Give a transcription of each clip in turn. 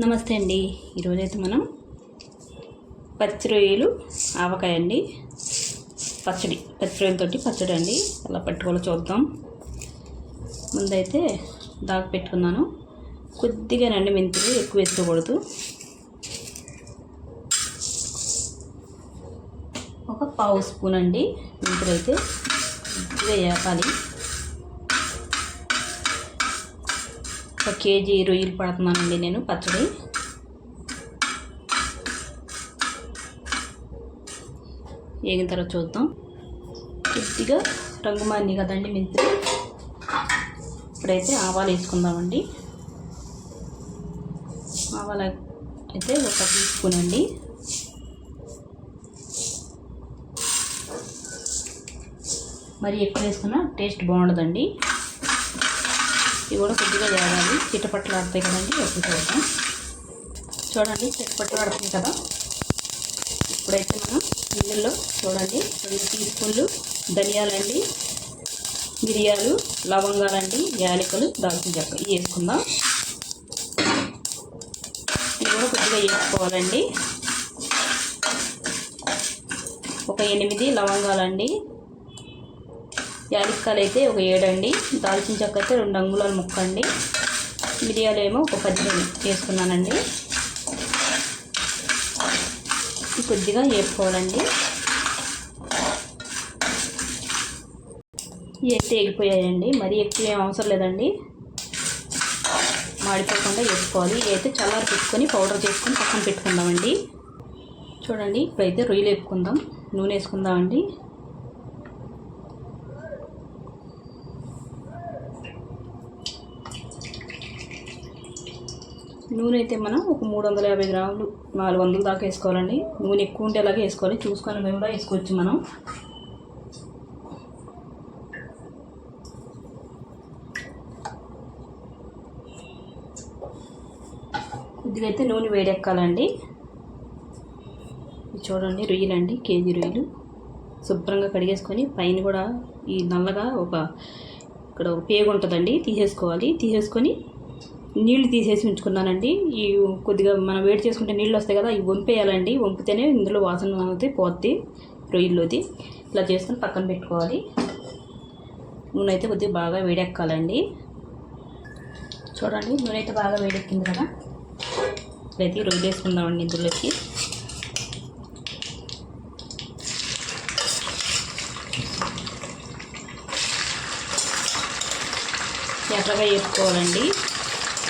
నమస్తే అండి. ఈరోజైతే మనం పచ్చి రొయ్యలు ఆవకాయ అండి. పచ్చడి పచ్చి రొయ్యలతోటి పచ్చడి అండి. ఎలా పెట్టుకోవాలో చూద్దాం. ముందైతే దాకా పెట్టుకున్నాను. కొద్దిగా నండి మెంతులు ఎక్కువ వేసుకోకూడదు. ఒక పావు స్పూన్ అండి. మెంతులు అయితే కొద్దిగా వేపాలి ఒక కేజీ రొయ్యలు పడుతున్నానండి నేను పచ్చడి. వేగిన తర్వాత చూద్దాం. కొద్దిగా రంగు మారింది కదండి మెంతులు ఇప్పుడైతే ఆవాలు వేసుకుందామండి. ఆవాలు అయితే ఒక టీ స్పూన్ అండి మరి ఎక్కువ వేసుకున్నా టేస్ట్ బాగుండదండి. ఇవి కూడా కొద్దిగా వేగాలి. చిట్టపట్లు ఆడతాయి కదండి ఎప్పుడు చూద్దాం చూడండి చిట్టపట్లు ఆడుతుంది కదా. ఇప్పుడైతే మనం ఇందులో చూడండి రెండు టీ స్పూన్లు ధనియాలండి మిరియాలు లవంగాలండి యాలకులు దాల్చిన చెక్క ఇవి వేసుకుందాం. ఇవి కూడా కొద్దిగా వేసుకోవాలండి. ఒక ఎనిమిది లవంగాలండి యాలక్కాయలు అయితే ఒక ఏడండి దాల్చిన చెక్క అయితే రెండు అంగుళాల ముక్క అండి మిరియాలు ఏమో ఒక పద్దెనిమిది వేసుకున్నానండి. కొద్దిగా వేసుకోవాలండి ఎత్తి ఎగిపోయాయండి మరీ ఎక్కువ ఏం అవసరం లేదండి. మాడిపోకుండా వేసుకోవాలి అయితే చల్లారి పెట్టుకొని పౌడర్ చేసుకొని పక్కన పెట్టుకుందామండి. చూడండి ఇప్పుడైతే రొయ్యలు వేపుకుందాం నూనె వేసుకుందామండి. నూనె అయితే మనం ఒక మూడు వందల యాభై గ్రాములు నాలుగు వందల దాకా వేసుకోవాలండి. నూనె ఎక్కువ ఉంటే అలాగే వేసుకోవాలి. చూసుకొని మేము కూడా వేసుకోవచ్చు మనం. కొద్దిగా అయితే నూనె వేడెక్కాలండి. చూడండి రొయ్యలండి కేజీ రొయ్యలు. శుభ్రంగా కడిగేసుకొని పైన కూడా ఈ నల్లగా ఒక ఇక్కడ ఒక పేగు ఉంటుందండి తీసేసుకోవాలి. తీసేసుకొని నీళ్ళు తీసేసి ఉంచుకున్నానండి. ఈ కొద్దిగా మనం వేడి చేసుకుంటే నీళ్ళు వస్తాయి కదా ఇవి వంపేయాలండి. వంపితేనే ఇందులో వాసన అనేది పోద్ది రొయ్యల్లోది. ఇలా చేసుకొని పక్కన పెట్టుకోవాలి. నూనె అయితే కొద్దిగా బాగా వేడెక్కాలండి. చూడండి నూనె అయితే బాగా వేడెక్కింది కదా. ఇప్పుడైతే రొయ్యలు వేసుకుందామండి ఇందులోకి. ఎర్రగా వేసుకోవాలండి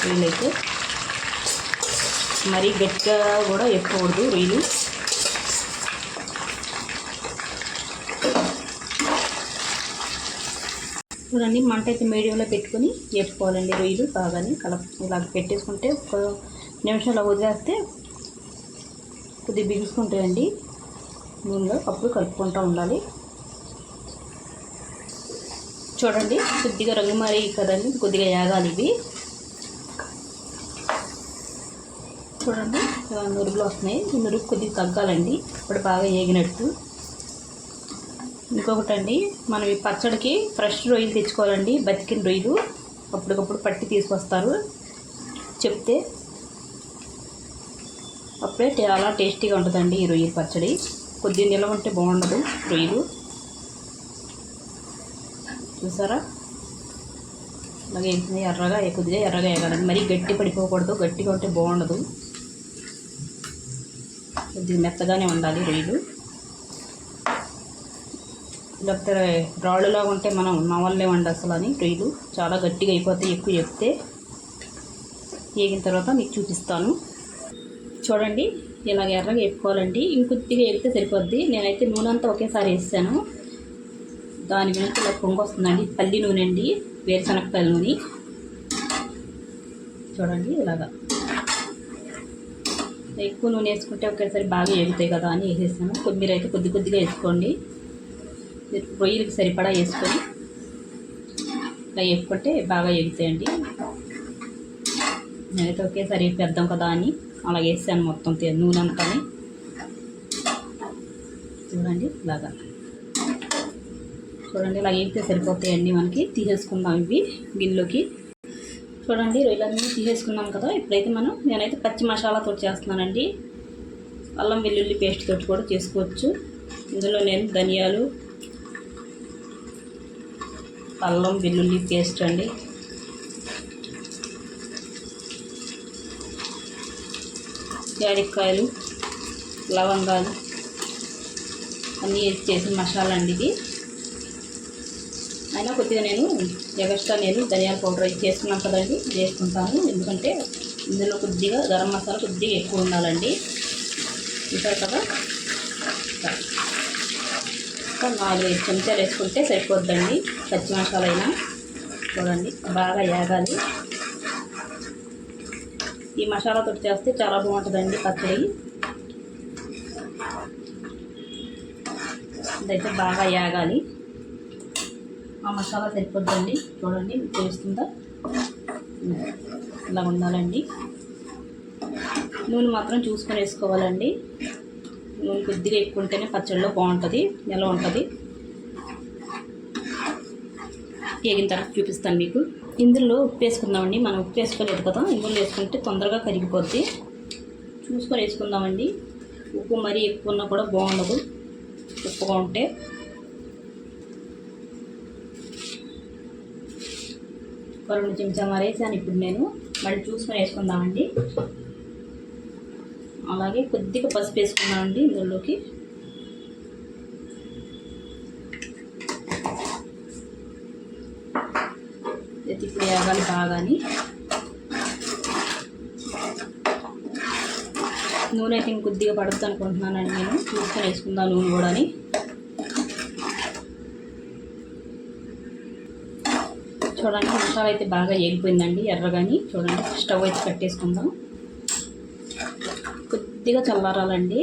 రొయ్యలైతే మరీ గట్టిగా కూడా ఎక్కకూడదు రొయ్యలు చూడండి మంట అయితే మీడియంలో పెట్టుకొని వేసుకోవాలండి రొయ్యలు బాగానే. కలప ఇలా పెట్టేసుకుంటే ఒక నిమిషంలో వదిలేస్తే కొద్దిగా బిగుసుకుంటాయండి. నూనెలో అప్పుడు కలుపుకుంటూ ఉండాలి. చూడండి కొద్దిగా రంగు మారి కదండి కొద్దిగా యాగాలి ఇవి. చూడండి. నురుగులు వస్తున్నాయి. ఈ నురుగు కొద్దిగా తగ్గాలండి. ఇప్పుడు బాగా ఏగినట్టు. ఇంకొకటి అండి మనం ఈ పచ్చడికి ఫ్రెష్ రొయ్యలు తెచ్చుకోవాలండి. బతికిన రొయ్యలు అప్పటికప్పుడు పట్టి తీసుకొస్తారు. చెప్తే అప్పుడే చాలా టేస్టీగా ఉంటుందండి ఈ రొయ్యల పచ్చడి. కొద్దిగా నిల్వ ఉంటే బాగుండదు రొయ్యలు. చూసారా? అలాగే ఎర్రగా కొద్దిగా ఎర్రగా వేయగలండి మరీ గట్టి పడిపోకూడదు. గట్టిగా ఉంటే బాగుండదు. కొద్దిగా మెత్తగానే ఉండాలి రొయ్యలు. లేకపోతే రాళ్ళులాగా ఉంటే మనం నవలేమండి అసలు అని రొయ్యలు చాలా గట్టిగా అయిపోతాయి ఎక్కువ చెప్తే. వేగిన తర్వాత మీకు చూపిస్తాను. చూడండి ఇలాగ ఎర్రగా వేపుకోవాలండి. ఇంకొద్దిగా వేగితే సరిపోద్ది. నేనైతే నూనె అంతా ఒకేసారి వేసాను. దాని వెనుక ఇలా పొంగు వస్తుందండి పల్లి నూనె అండి వేరుశనగపల్లి నూనె. చూడండి ఇలాగా. ఎక్కువ నూనె వేసుకుంటే ఒకేసారి బాగా ఎగుతాయి కదా అని వేసేసాను. కొద్దిమీర అయితే కొద్ది కొద్దిగా వేసుకోండి. రొయ్యలకి సరిపడా వేసుకొని ఇలా వేసుకుంటే బాగా ఎగుతాయండి నేనైతే ఒకేసారి పెద్దాం కదా అని అలా వేసాను మొత్తం నూనె అంతా చూడండి ఇలాగా. చూడండి ఇలా వేస్తే సరిపోతాయండి మనకి. తీసేసుకుందాం ఇవి గిన్నెలోకి. చూడండి రొయ్యలన్నీ తీసేసుకున్నాం కదా. ఇప్పుడైతే మనం నేనైతే పచ్చి మసాలాతో చేస్తున్నానండి. అల్లం వెల్లుల్లి పేస్ట్ తోటి కూడా చేసుకోవచ్చు. ఇందులో నేను ధనియాలు అల్లం వెల్లుల్లి పేస్ట్ అండి. యాడికాయలు లవంగాలు అన్నీ వేసి చేసిన మసాలా అండి ఇది. పైన కొద్దిగా నేను ఎగస్ట్రా నేను ధనియాల పౌడర్ అయితే చేసుకున్నాం కదండి వేసుకుంటాను ఎందుకంటే ఇందులో కొద్దిగా గరం మసాలా కొద్దిగా ఎక్కువ ఉండాలండి. చూసారు కదా? నాలుగు చెంచాలు వేసుకుంటే సరిపోద్దండి. పచ్చి మసాలా అయినా చూడండి బాగా ఏగాలి ఈ మసాలాతో చేస్తే చాలా బాగుంటుందండి పచ్చడి. ఇదైతే బాగా యాగాలి. ఆ మసాలా సరిపోద్దండి. చూడండి మీకు తెలుస్తుందా? ఇలా ఉండాలండి. నూనె మాత్రం చూసుకొని వేసుకోవాలండి. నూనె కొద్దిగా ఎక్కువ ఉంటేనే పచ్చడిలో బాగుంటుంది ఎలా ఉంటుంది. వేగిన తర్వాత చూపిస్తాను మీకు. ఇందులో ఉప్పు వేసుకుందామండి. మనం ఉప్పు వేసుకోలేదు కదా ఇందులో వేసుకుంటే తొందరగా కరిగిపోద్ది. చూసుకొని వేసుకుందామండి. ఉప్పు మరీ ఎక్కువ ఉన్నా కూడా బాగుండదు. ఉప్పుగా ఉంటే. ఒక రెండు చెంచా మరి వేసాను ఇప్పుడు నేను. మళ్ళీ చూసుకొని వేసుకుందామండి. అలాగే కొద్దిగా పసుపు వేసుకున్నామండి ఇందులోకి. ఇప్పుడు వేగాలి బాగాని. నూనె అయితే ఇంకొద్దిగా పడుతుంది అనుకుంటున్నానండి నేను. చూసుకొని వేసుకుందాం నూనె కూడా చూడండి మసాలా అయితే బాగా ఎగిపోయిందండి ఎర్రగాని చూడండి స్టవ్ అయితే కట్టేసుకుందాం. కొద్దిగా చల్లారాలండి.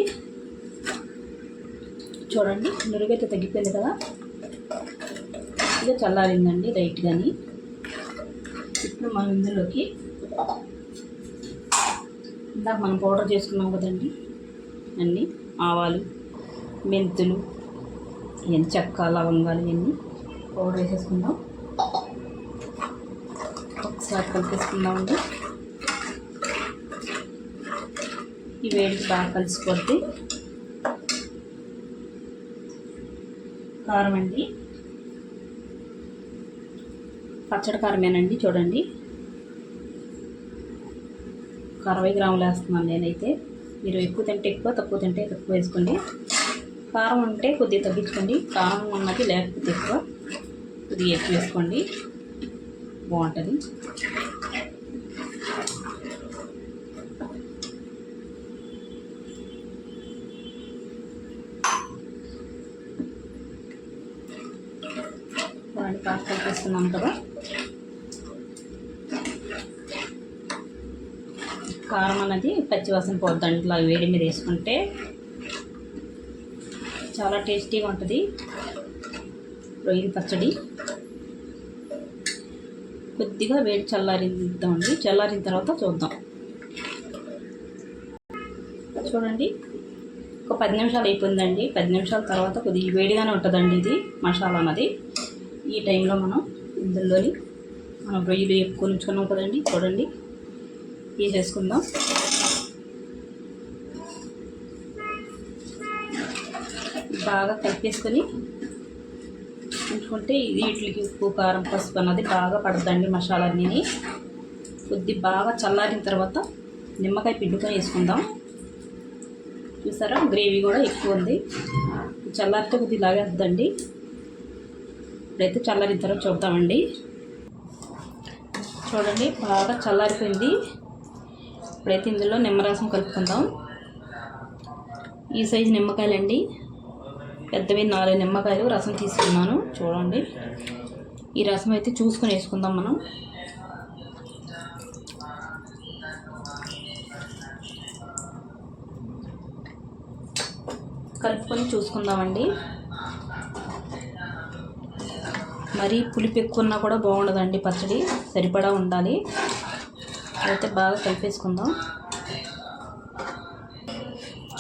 చూడండి నురుగైతే తగ్గిపోయింది కదా. కొద్దిగా చల్లారిందండి లైట్గాని. ఇప్పుడు మనం ఇందులోకి ఇందాక మనం పౌడర్ చేసుకున్నాం కదండి అన్నీ ఆవాలు మెంతులు ఇవన్నీ చెక్క లవంగాలు ఇవన్నీ పౌడర్ వేసేసుకుందాం. ఒకసారి కలిపేసుకుందామండి ఈ వేడికి బాగా కలిసిపోద్ది కారం అండి. పచ్చడి కారమేనండి చూడండి. ఒక అరవై గ్రాములు వేస్తున్నాను నేనైతే. మీరు ఎక్కువ తింటే ఎక్కువ తక్కువ తింటే తక్కువ వేసుకోండి. కారం ఉంటే కొద్దిగా తగ్గించుకోండి. కారం ఉన్నది లేకపోతే ఎక్కువ. కొద్దిగా ఎక్కువ వేసుకోండి. బాగుంటుంది. వాడి కాస్త కలిపిస్తున్నాం కదా. కారం అనేది పచ్చివాసన పోద్దండి ఇట్లా వేడి మీద వేసుకుంటే చాలా టేస్టీగా ఉంటుంది. రొయ్యల పచ్చడి. కొద్దిగా వేడి చల్లారిద్దామండి. చల్లారిన తర్వాత చూద్దాం. చూడండి. ఒక పది నిమిషాలు అయిపోయిందండి. పది నిమిషాల తర్వాత కొద్దిగా వేడిగానే ఉంటుందండి ఇది మసాలా అన్నది. ఈ టైంలో మనం ఇందులోని మనం రొయ్యలు ఎక్కువ ఉంచుకున్నాం కదండి. చూడండి. వేసేసుకుందాం. బాగా కలిపేసుకొని ఉంచుకుంటే ఇది వీటికి ఉప్పు కారం పసుపు అన్నది బాగా పడుతుందండి మసాలా అన్నీ కొద్ది బాగా చల్లారిన తర్వాత నిమ్మకాయ పిండుకొని వేసుకుందాం. చూసారా? గ్రేవీ కూడా ఎక్కువ ఉంది. చల్లారితే కొద్ది లాగేద్దండి ఇప్పుడైతే చల్లారిన తర్వాత చూద్దామండి. చూడండి బాగా చల్లారిపోయింది. ఇప్పుడైతే ఇందులో నిమ్మరసం కలుపుకుందాం. ఈ సైజు నిమ్మకాయలండి. పెద్దవి నాలుగు నిమ్మకాయలు రసం తీసుకున్నాను. చూడండి. ఈ రసం అయితే చూసుకొని వేసుకుందాం మనం. కలుపుకొని చూసుకుందామండి. మరీ పులిపు ఎక్కువ ఉన్నా కూడా బాగుండదండి పచ్చడి. సరిపడా ఉండాలి. అయితే బాగా కలిపేసుకుందాం.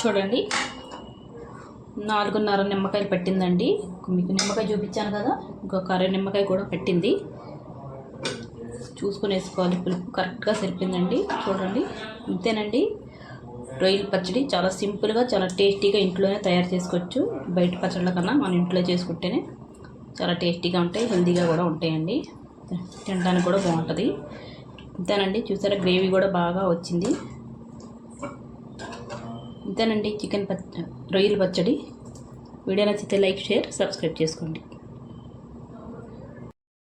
చూడండి. నాలుగున్నర నిమ్మకాయలు పట్టిందండి. మీకు నిమ్మకాయ చూపించాను కదా ఇంకొక అర నిమ్మకాయ కూడా పట్టింది. చూసుకొని వేసుకోవాలి. పులుపు కరెక్ట్గా సరిపోయిందండి. చూడండి. అంతేనండి రొయ్యల పచ్చడి చాలా సింపుల్గా చాలా టేస్టీగా ఇంట్లోనే తయారు చేసుకోవచ్చు. బయట పచ్చళ్ళ కన్నా మన ఇంట్లో చేసుకుంటేనే చాలా టేస్టీగా ఉంటాయి హెల్తీగా కూడా ఉంటాయండి. తినడానికి కూడా బాగుంటుంది. అంతేనండి చూసారా గ్రేవీ కూడా బాగా వచ్చింది. ఇంతేనండి చికెన్ పచ్చ రొయ్యల పచ్చడి. వీడియో నచ్చితే లైక్ షేర్ సబ్స్క్రైబ్ చేసుకోండి.